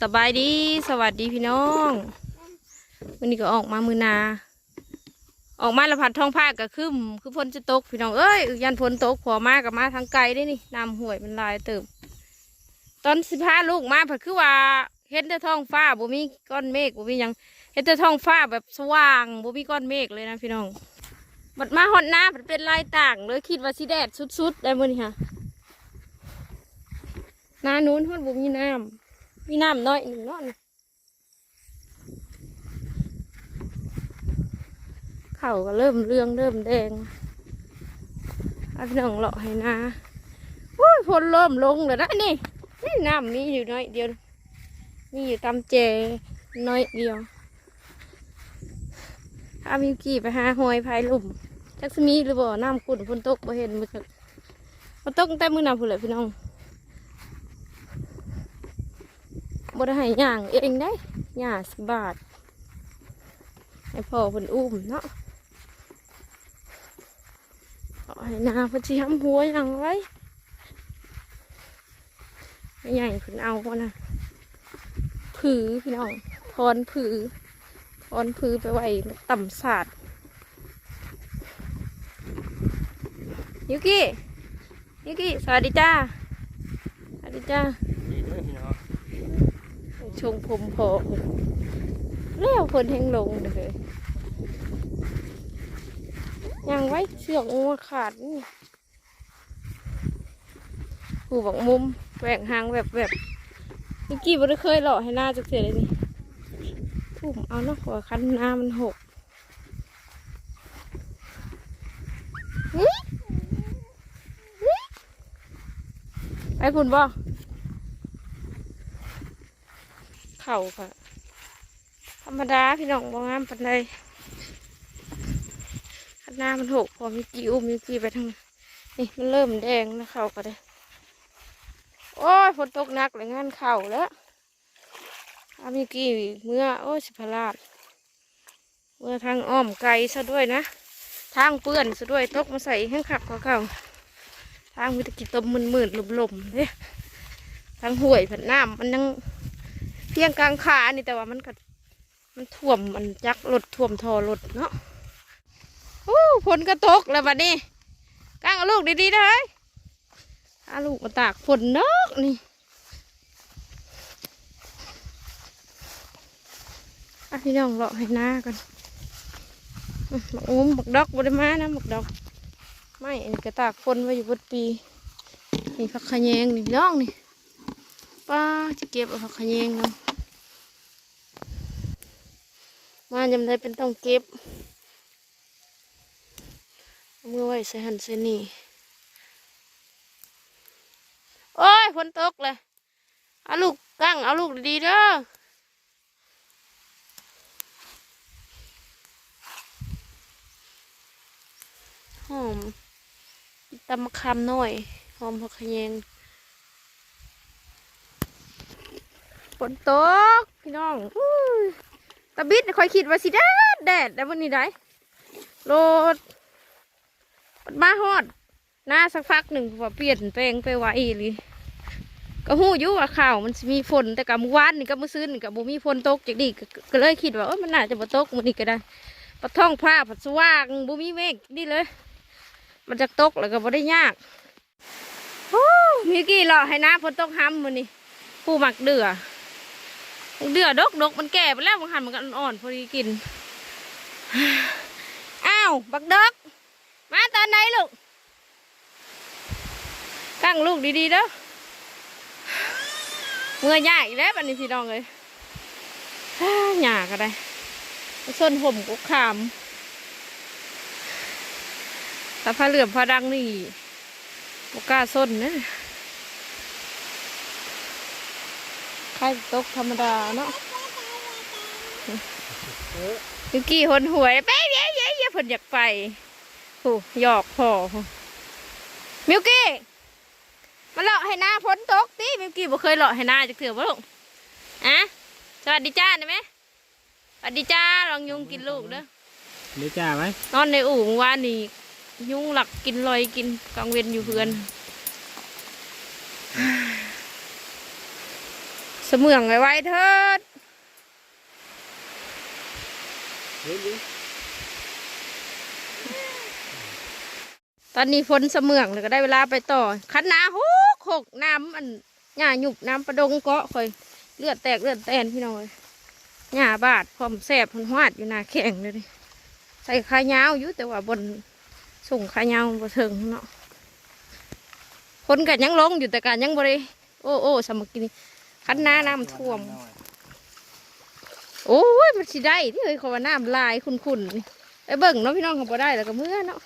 สบายดี สวัสดีพี่น้อง วันนี้ก็ออกมามือนา ออกมาละพัดท้องผ้าก็คืมคือฝนจะตกพี่น้อง เอ้ยยันฝนตกพอมากกับมาทางไกลได้นี่น้ำห่วยมันลายเติมตอนสิบห้าลูกมาผัดคือว่าเห็นแต่ท้องฟ้าบ่มีก้อนเมฆบ่มียังเห็นแต่ท้องฟ้าแบบสว่างบ่มีก้อนเมฆเลยนะพี่น้องบัดมาฮอดหน้าผัดเป็นลายต่างเลยคิดว่าสิแดดสุดๆได้มื้อนี้ค่ะหน้านู้นฮอดบ่มีน้ำ มีน้ำน้อยหนึ่งเนาะนี่เข่าก็เริ่มเรื่องเริ่มแดงอาพี่น้องเลาะให้นาโอ้ยฝนเริ่มลงแล้วนะนี่นี่น้ำมีอยู่น้อยเดียวมีอยู่ตำเจน้อยเดียวถ้ามิวกี้ไปหาหอยพายลุ่มจักสมีหรือบ่น้ำขุ่นฝนตกบ่เห็นมือจักฝนตกตั้งแต่มือนำพุ่นเลยพี่น้อง บ่ได้ให้ย่างเองได้หย่าสิบบาทให้พ่อเพิ่นอุ้มเนาะเอให้นาเพิ่นสิห้ำหัวอย่างไว้ไม่ใหญ่เพิ่นเอาพอนะผือพี่น้องทอนผือทอนผือไปไว้ต่ำศาสตร์ยูกิยูกิสวัสดีจ้าสวัสดีจ้า ชงผมพอแล้วคนแห้งลงเลยยังไว้เสือกงัวขาดนี่ผู้บอกมุมแหว่งหางแบบแบบเมื่อกี้บ่ได้เคยหล่อให้หน้าจักเสียเลยนี่ทุ่มเอาเนาะขอคันหน้ามันหกไปพุ่นบ่ เข่าค่ะ ธรรมดาพี่น้องบ่งามปันใดคันหน้ามันหกพอมีกี่อุ้มมีกี่ไปทางนี่มันเริ่มแดงแล้วเข่าก็ได้ โอ้ยฝนตกหนักเลยงานเข่าแล้วอามีกี่เมื่อโอ้ยสิพลาดเมื่อทางอ้อมไกลซะด้วยนะ ทางเปื้อนซะด้วยตกมาใส่แห้งขับกว่าเก่าทางมีตะกิตมมื่นมื่นๆลมๆเนี่ยทางห่วยผันน้ำมันยัง เพียงกลางขาอันี่แต่ว่ามันก็มันท่วมมันจักรถท่วมทอรถเนาะโอ้ฝนก็ตกแล้วบัดนี้กางเอาลูกดีๆนะเฮ้ยอาลูกมาตากฝนเนกนี่อะพี่น้องเลาะให้หน้ากันอื้อบักอุ้มบักดอกบริมานะบักดอก ไม่กระตากฝนไว้อยู่บนปี นี่ผักขยงนี่พี่น้องนี่ ป้าจะเก็บเอาผักขยงเนาะมาจำได้เป็นต้องเก็บเมื่อไว้ใส่หันใส่นี่โอ้ยฝนตกเลยเอาลูกกั้งเอาลูกดีๆเด้อหอมตำมะขามหน่อย หอมผักขะแยง ฝนตกพี่น้องอตะบิดคอยคิดว่าสิแดดแดดแต่วันนี้ได้โลดมาฮอดหน้าสักพักหนึ่งว่าเปลี่ยนแปลงไปไวอีลีก็หู้ยู่ว่าข่าวมันมีฝนแต่กับเมื่อวานนี่ก็เมื่อซื้อนี่ก็บ่มีฝนตกจากดีก็เลยคิดว่าเออมันน่าจะบ่ตกมื้อนี้ก็ได้ปะท้องผ้าผัดสว่างบ่มีเมฆนี่เลย มันจะตกแล้วก็บ่ได้ยากโอ้มีกี่รอให้น้าฝนตกห้ำมื้อนี้ผู้หมักเดือ เดือดกดกมันแก่ไปแล้วบางหันมันก็อ่อนพอดีกิน อ้าว บักดกมาตอนไหนลูกตั้งลูกดีๆเด้อเมื่อยาอีกแล้วบันนี้พี่น้องเลยหยาก็ได้ส้นผมกุกขามแต่ผ้าเหลือมผ้าดังนี่บกล้าส้นนะใคร ตกธรรมดาเนาะยูกี้หนหวยเป๊ะเย้เย้เย้เพิ่นอยากไปโอ้หยอกพ่อมิวกี้มาเลาะให้หน้าพ้นตกติเมื่อกี้บ่เคยเลาะให้หน้าจะเถื่อบ่ลูกอะสวัสดีจ้าได้ไหมสวัสดีจ้าลองยุงกินลูกเด้อเดี๋ยวจ้าไหมนอนในอู่เมื่อวานนี่ยุงหลักกินลอยกินกลางเวนอยู่เพื่อน สมืองไว้ไว้เถิดเฮ้ยยิงตอนนี้ฝนเสมืองเลยก็ได้เวลาไปต่อ คันนาหกหกน้ำมันหญ้าหยุบน้ำประดงเกาะคอยเลือดแตกเลือดแตนพี่น้องเลยหญ้าบาดพร้อมแสบพนหวาดอยู่หน้าแข็งเลยดิใส่ขายาวอยู่แต่ว่าบนส่งขายาวบ่ถึงเนาะคนกันยังลงอยู่แต่กันยังบริโอ้โอ้สามัคคี คันนาน้ำท่วม โอ้ยมันสิได้ที่เคยเขาว่าน้ำลายคุณคุณไอ้เบิ่งเนาะพี่น้องเขาบ่ได้แล้วก็เมื่อเนาะ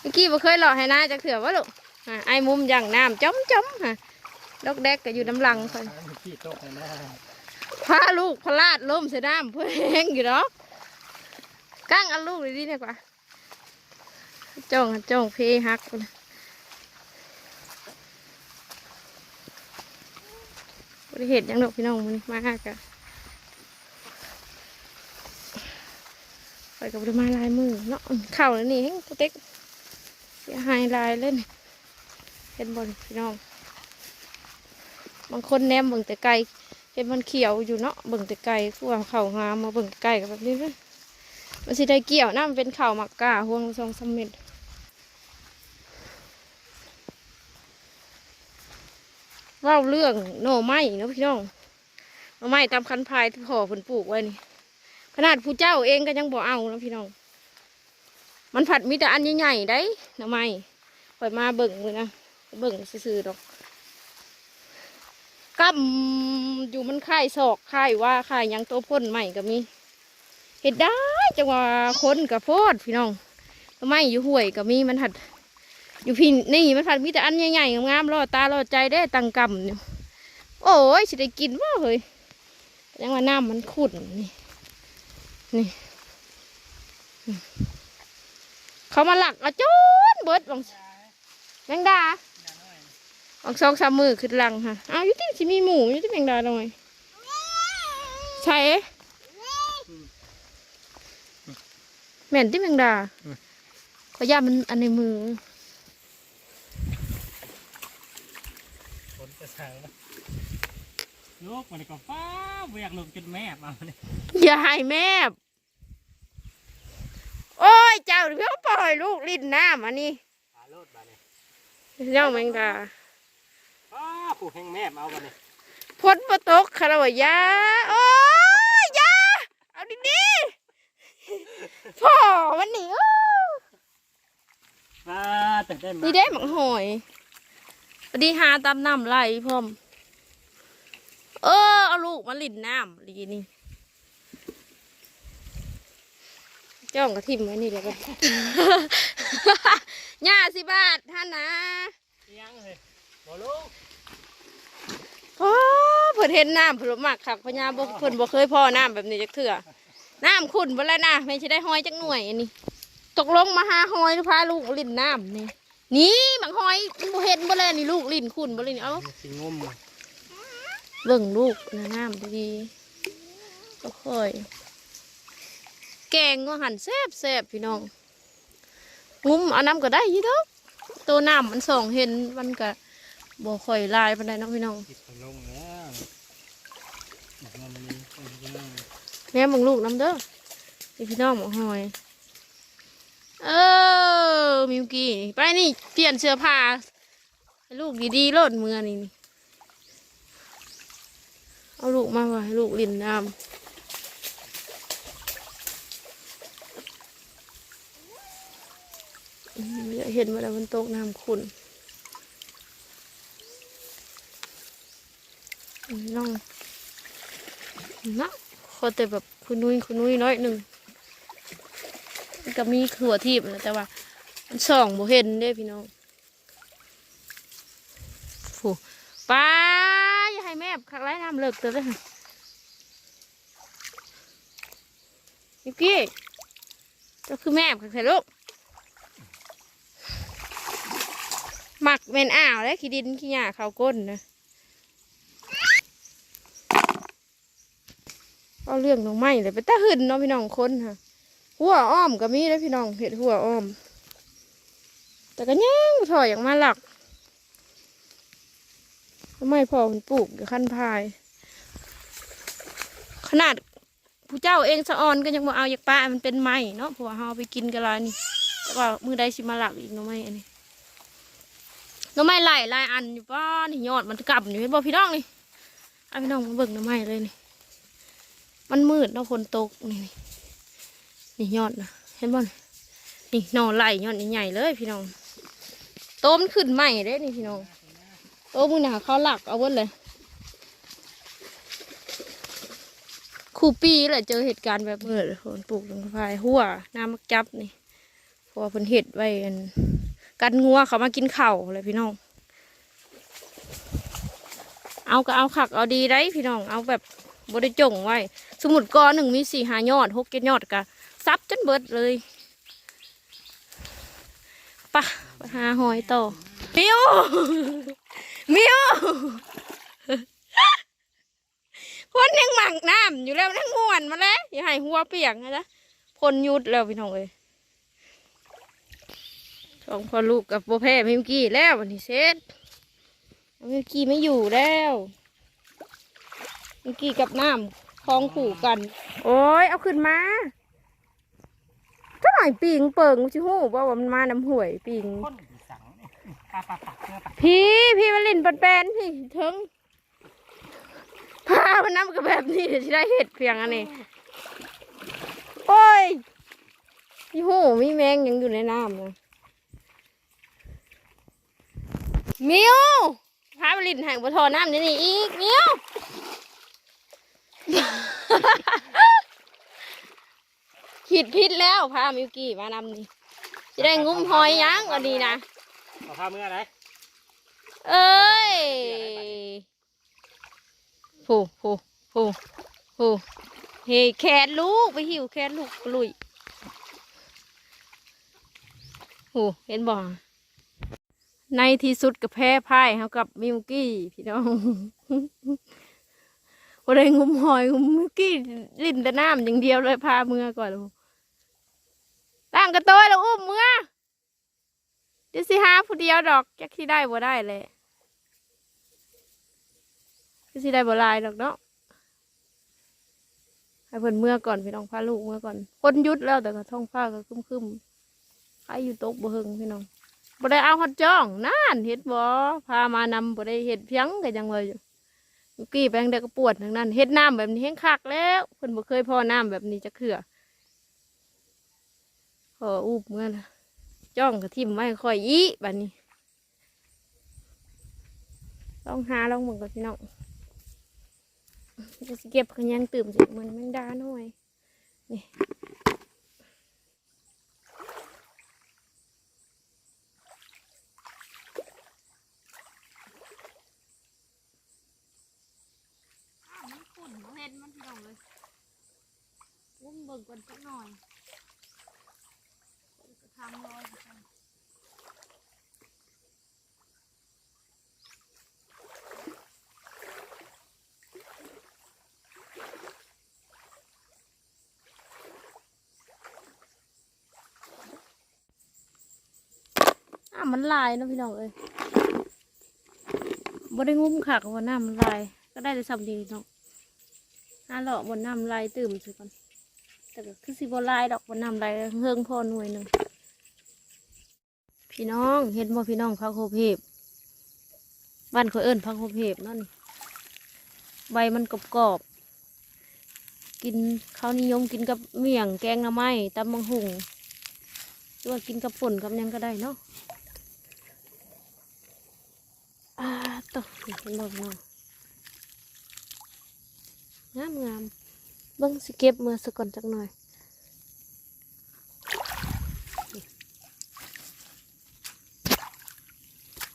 เมื่อกี้บ่เคยหล่อให้นาจักเถื่อวะลูกไอ้มุมอย่างน้ำจ้อมจ้อมฮะดอกแดกก็อยู่น้ำลังคันพาลูกพลาดล้มเสียน้ำเพื่อแห้งอยู่เนาะก้างเอาลูกเลยดีดีกว่าจ้องจ้องเพฮักพุ่นน่ บริเหตุยังดอกพี่น้องมันมากอะไปกับบริมาลายมือเนาะเข่าแล้วนี่แห้งตัวเต็กเสียหายลายเล่นเห็นบอลพี่น้อง บางคนแนมเบิ่งแต่ไกลเห็นมันเขียวอยู่เนาะเบิ่งแต่ไกลคือว่าเข่างามมาเบิ่งไกลกับแบบนี้เลยมันสิได้เกี่ยวนะมันเป็นเข่าหมักกาห่วงสองสามเม็ดเว่าเรื่องหน่อไม้เนาะพี่น้องหน่อไม้ตามคันพายที่พ่อเพิ่นปลูกไว้นี่ ขนาดผู้เจ้าเองก็ยังบ่เอาเนาะพี่น้อง มันผัดมีแต่อันใหญ่ๆได้หน่อไม้ปล่อยมาเบิ่งเลยนะเบิ่งซื่อๆดอกกำอยู่มันค่ายศอกค่ายว่าค่ายยังตัวพ่นใหม่ก็มีเห็ดได้จังว่าคนกับโพดพี่น้องไม่อยู่ห่วยก็มีมันหัด อยู่พี่นี่มันผัดมีแต่อันใหญ่ๆงามๆรอตารอใจได้ตังกำเนี่ยโอ้ยสิได้กินว่าเฮ้ยยังว่าน้ำมันขุ่นนี่นี่อืมเขามาหลักเอาจนเบิดบังแมงดาออกสองสามมือขึ้นหลังค่ะอ้าวอยุติสิมีหมูอยุติแมงดาหน่อยใช่แม่นที่แมงดาขอยามันอันในมือ ฝนจะสั่งนะลูกมันก็ฟ้าเวียกลงจนแม่มาเนี่ยอย่าให้แม่โอ้ย เจ้าเพื่อปล่อยลูกลิ้นน้ำอันนี้ปลาโลดมาเนี่ยเจ้าแมงดาฟ้าผูกแห้งแม่มาเอามาเนี่ยพ้นประตกคารวะยาโอ้ยอยาเอาดีๆพ่อมันหนีโอ้ฟ้าแต่ได้มา นี่ได้หมังหอย พอดีหาตามน้ำไหลพร้อม เออเอาลูกมาลินน้ำลีนี่จ้องกระทิมไว้นี่เดี๋ยวกันย่าสิบาทท่านนะยังเลยบ่ลูกโอ้เพิ่นเห็นน้ำเพิ่นบ่มักคักพญาบ่เพิ่นบ่เคยพ่อน้ำแบบนี้จักเถื่อน้ำขุ่นบ่แล้วนะไม่ใช่ได้หอยจักหน่วยอันนี้ ตกลงมาหาหอยหรือพาลูกลินน้ำนี่ นี่บางหอยบ่เห็นบ่แล้วนี่ลูกลินขุ่นบ่ลินเอ้าสิงมเบิ่งลูกนะน้ำดีๆก็ค่อย แกงก็หั่นแซ่บแซ่บๆพี่น้องงุ้มเอาน้ำก็ได้อยี่ดอกตัวน้ำมันส่องเห็นมันก็บ่ค่อยลายปานใดเนาะพี่น้องติดไปลงแล้วมันมีคนที่นั่งแม่มึงลูกน้ำเด้อนี่พี่น้องหมอหอย เออมิวกี้ไปนี่เปลี่ยนเสื้อผ้าให้ลูกดีๆโลดมือนี่นี่เอาลูกมาไว้ให้ลูกลินน้ำอืมเห็นมาแล้วมันตกน้ำขุ่นน้องนะขอแต่แบบคุณนุ้ยคุณนุ้ยน้อยหนึ่ง มันก็มีขัวทีบนะแต่ว่า มันส่องบ่เห็นเด้พี่น้องโูป้าอย่าให้แม่ขักไร้น้ำเลิกเตอเลยนิกกี้เจ้าคือแม่ขักใส่ลูกหมักเมนอ่าวและขี้ดินขี้หญ้าเขาก้นนะเอาเรื่องน้องไม้เลยไปตาหืนเนาะพี่น้องคนค่ะ หัวอ้อมก็มีเลยพี่น้องเห็ดหัวอ้อม แต่ก็ยังถอยอย่างมาหลักทำไมพ่อมันปลูกอยู่ขั้นพาย ขนาดผู้เจ้าเองสะออนก็ยังมาเอาอยากป้ามันเป็นไม้เนาะเพราะว่าเราไปกินกันแล้วนี่แต่ว่ามือใดสิมาหลักอีกน้อไม้อันนี้น้อไม้ไหลายหลายอันอยู่ป้านี่ยอดมันกลับอยู่เห็นบ่พี่น้องนี่เอพี่น้องมาเบิ่งน้อไม้เลยนี่ มันมืดเนาะฝนตกนี่ นี่ยอดนะเห็นบ่นนี่หนอไหลยอดใหญ่เลยพี่น้องโตมันขึ้นใหม่เด้นี่พี่น้องโตมือหนาเขาหลักเอาเบิดเลยครูปีแหละเจอเหตุการณ์แบบเมื่อฝนปลูกลงพายหัวน้ำมักจับนี่พราะว่าเพิ่นเห็ดไว้อันกันงัวเขามากินเข้าเลยพี่น้อง เอาก็เอาขักเอาดีได้พี่น้อง เอาแบบบริจงไว้ สมุดกอหนึ่งมีสี่หายอดหกเจ็ดยอดกะ ซับจนเบิดเลยปะไปหาหอยต่อมิวมิวคนยังหมักน้ำอยู่แล้วนั่งม่วนมาแล้วอย่าให้หัวเปียกนะจ๊ะพลยุดแล้วพี่น้องเอ้ยสองพ่อลูกกับโบแพ้มิวกี้แล้ววันนี้เสร็จมิวกี้ไม่อยู่แล้วมิวกี้กับน้ำคลองขู่กัน โอ้ยเอาขึ้นมา หน่อยปิงเปิงชิฮู้ว่าว่ามันมาน้ำห่วยปิงคนผีสังเนี่ยปลาปลาปักเจอปลาพี่พี่มาเล่นปันแปนพี่ถึงพามันน้ำกับแบบนี้เดี๋ยวจะได้เห็ดเพียงอันนี้โอ้ยพี่หูมีแมงยังอยู่ในน้ำนะมิวพามาเลินห่างบนทอน้ำนี่นี่อีกมิว ผิดผิดแล้วพามิวกี้มานำนี่จะได้งุ้มหอยยังวันนี้นะเอาผ้าเมื่อไรเอ้ยผูผูผูผูเฮ้แขนลูกไปหิวแขนลูกลุยผูเห็นบ่ในที่สุดกับแพ้พ่ายเขากับมิวกี้พี่น้องบ่ได้งุมหอยงุมมิวกี้ลิ้นแต่น้ำอย่างเดียวเลยพาเมื่อก่อน ตั้งกระโต้ยแล้วอุ้มเมื่อเดี๋ยวสิหาผู้เดียวดอกจักที่ได้บ่ได้เลยก็สิได้บ่หลายดอกเนาะให้เพิ่นเมื่อก่อนพี่น้องพาลูกเมื่อก่อนคนหยุดแล้วแต่ก็ท้องฟ้าก็ครึมๆใครอยู่ตกบ่เฮงพี่น้องบ่ได้เอาฮอดจ้องนั่นเฮ็ดบ่พามานำบ่ได้เฮ็ดเพียงก็ยังว่าอยู่เมื่อกี้แปลงได้ก็ปวดทั้งนั้นเฮ็ดน้ำแบบนี้แห้งคักแล้วเพิ่นบ่เคยพอน้ำแบบนี้จักเทื่อ ออูบเมื่อละจ้องก็ทิ่มไว้ค่อยอีบัดนี้ลองหาลองเบิ่งก่อนพี่น้องจะเก็บขยังตื่มสิเหมือนแมงดาหน่อยนี่มันขุ่นเห็นมันพี่น้องเลยวุ้มเบิ่งก่อนสักหน่อย ทำรอยกันอะมันลายนะพี่น้องเอ้ยบ่ได้งุ้มขักว่าน้ำมันลาย ก็ได้แต่สำดีเนาะน่าเลาะบนน้ำลายตื่มสิก่อนแต่ก็คือสิบลายดอกบนน้ำลายเฮืองพอหน่วยหนึ่ง พี่น้องเห็นบ่พี่น้องพักโคเพบบ้านเขาเอิ้นพักโคเพบนั่นใบมันกรอบๆกินเขานิยมกินกับเมี่ยงแกงหน่อไม้ตำบังหุงหรือว่ากินกับป่นกับยังก็ได้เนาะอ่าต่อเห็นบ่พี่น้องงามงามเบิ่งสิเก็บมือสะก่อนจักหน่อย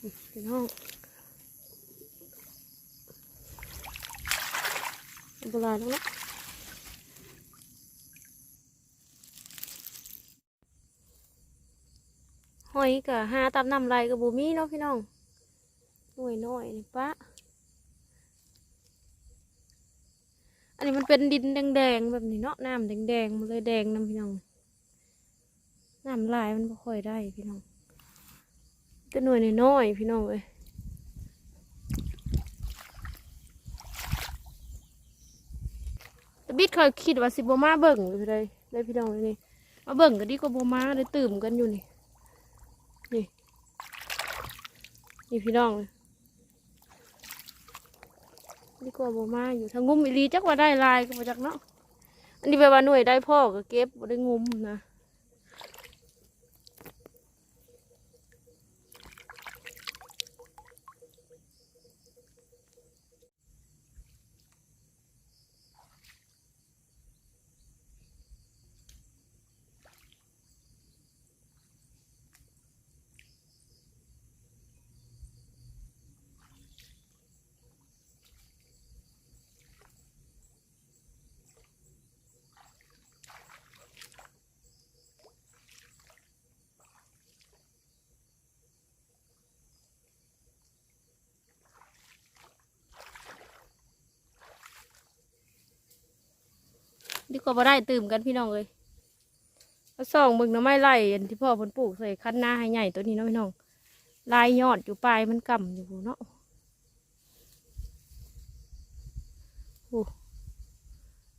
พี่น้องโบราณแล้วนะหอยกะหาตามน้ำไหลกับบูมีเนาะพี่น้องหน่วยน้อยนี่ปะอันนี้มันเป็นดินแดงๆแบบนี้เนาะน้ำแดงๆมันเลยแดงน้ำพี่น้องน้ำลายมันไม่ค่อยได้พี่น้อง ก็หน่วยน้อยพี่น้องเว้ยตบิดเคยคิดว่าสิบมาเบิ่งเลยเลยเลยพี่น้องนี่มาเบิ่งก็ดีกว่าบมาเลยตื่มกันอยู่นี่ นี่ นี่พี่น้องดีกว่าบมาอยู่ทางงุ้มอีลีจักว่าได้ลายก็มาจากเนาะ อันนี้ไปว่าหน่วยได้พ่อก็เก็บได้งุ้มนะ ดีกว่าบ่ได้ตื่มกันพี่น้องเลยส่องเบิ่งหน้ำไม้ไล่อันที่พ่อเพิ่นปลูกใส่คันหน้าให้ใหญ่ตัวนี้เนาะพี่น้องลายยอดอยู่ปลายมันกำอยู่เนาะโอ้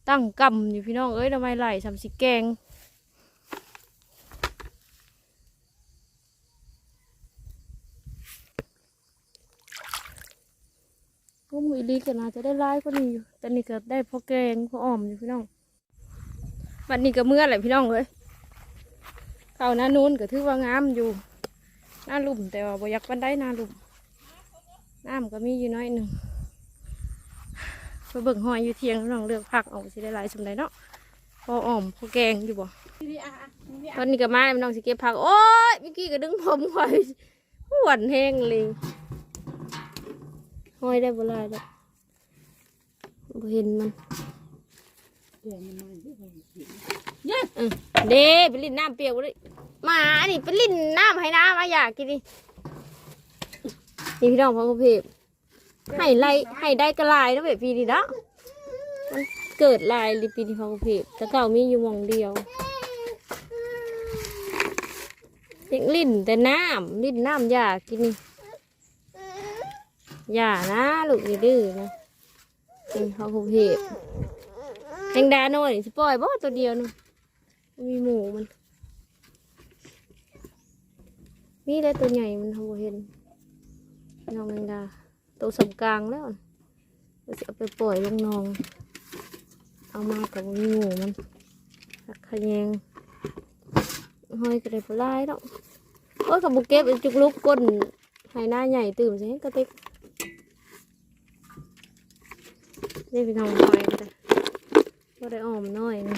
ตั้งกำอยู่พี่น้องเอ้ยน้ำไม้ไล่สำสิแกงก็มือลีกันนะจะได้ลายกว่านี้อยู่แต่นี่ก็ได้พอแกงพออ่อมอยู่พี่น้อง วันนี้ก็เมื่อแหละพี่น้องเลยเขาหน้านู้นก็ถือว่างามอยู่หน้าลุ่มแต่ว่าบอยากปันได้หน้าลุ่มน้ำก็มีอยู่น้อยหนึ่งไปเบิ่งหอยอยู่เทียงน้องเลือกผักเออกสิได้หลายสมไดเนาะพออ่อมพอแกงอยู่บ่ตอนนี้ก็มาพี่น้องสิเก็บผักโอ้ยเมื่อกี้ก็ดึงผมหอยหวนแห้งเลยหอยได้บ่ลายดอกบ่เห็นมัน เด้ไปลิ้นน้ำเปียกเลยมานี่ไปลิ้นน้ำให้น้ำมาอยากกินดินี่พี่น้องพ่อคุณพี่ให้ไล่ให้ได้กระลายนะเว้ยพี่นี่เนาะมันเกิดลายลิปีนี่พ่อคุณพี่แต่เก่ามีอยู่มองเดียวเด็กลิ้นแต่น้ำลิ้นน้ำอยากกินนี่อย่านะลูกอย่าดื้อนะเป็นพ่อคุณพี่ แมงดาหน่อยสิปล่อยบ่ตัวเดียวนึงมีหมูมัน มีได้ตัวใหญ่มันทำบ่เห็นน้องแมงดาตัวสำกลางแล้วเราจะเอาไปปล่อยลงนอง เอามากับมีหมูมันหักขะแยงห้อยกระเด็บลายแล้วโอ้ยกับบุกเก็บจุกลุกก้นให้หน้าใหญ่ตื่มใช่กระติกนี่เป็นทองหอยกัน ก็ได้ออมน้อยนะ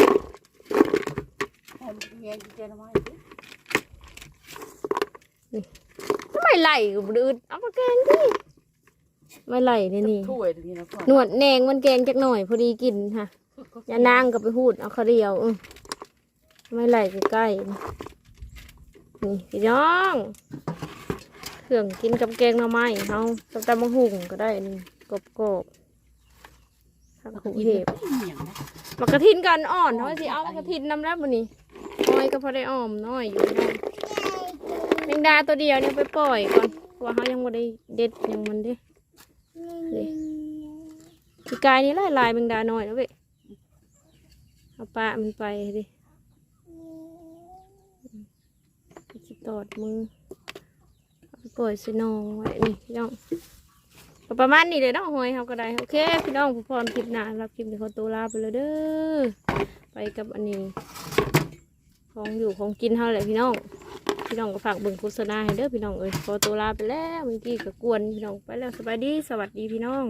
ทำไมไหลกับดืดเอามาแกงดิไม่ไหลเนี่ยนี่ถ้วยตรงนี้นะพ่อหนวดแนงมันแกงจักหน่อย พอดีกินค่ะอย่านางกับไปหูดเอาเขาวเดียวอือไม่ไหลใกล้ๆนี่นี่พี่น้องเครื่องกินกับแกงหน่อไม้เขาตำตำมะหุ่งก็ได้นี่กรอบกรอบๆผักหูเห็บ เหนียวนะมักกะทินกันอ่อนเขาสิเอามักกะทินนำแล้วมันนี่น้อยก็พอได้อ้อมน้อยอยู่น้อยแมงดาตัวเดียวเนี่ยไปปล่อยก่อนเพราะว่าเขายังไม่ได้เด็ดหยังมันเด้นี่ปีกายนี้ลายลายๆแมงดาน้อยแล้วเว้ยเอาปลามันไปดิสิตอดมือเอาไปปล่อยใส่นองไว้นี่พี่น้องก็ ประมาณนี้เลยเนาะหอยเขาก็ได้โอเค พี่น้องผู้พรคลิปหน้ารับคลิปนี้ขอตัวลาไปเลยเด้อไปกับอันนี้ ของอยู่ของกินเท่าไหร่พี่น้อง พี่น้องก็ฝากเบิ่งโฆษณาให้เด้อพี่น้องเอ้ยขอตัวลาไปแล้วเมื่อกี้ก็กวนพี่น้องไปแล้วสบายดีสวัสดีพี่น้อง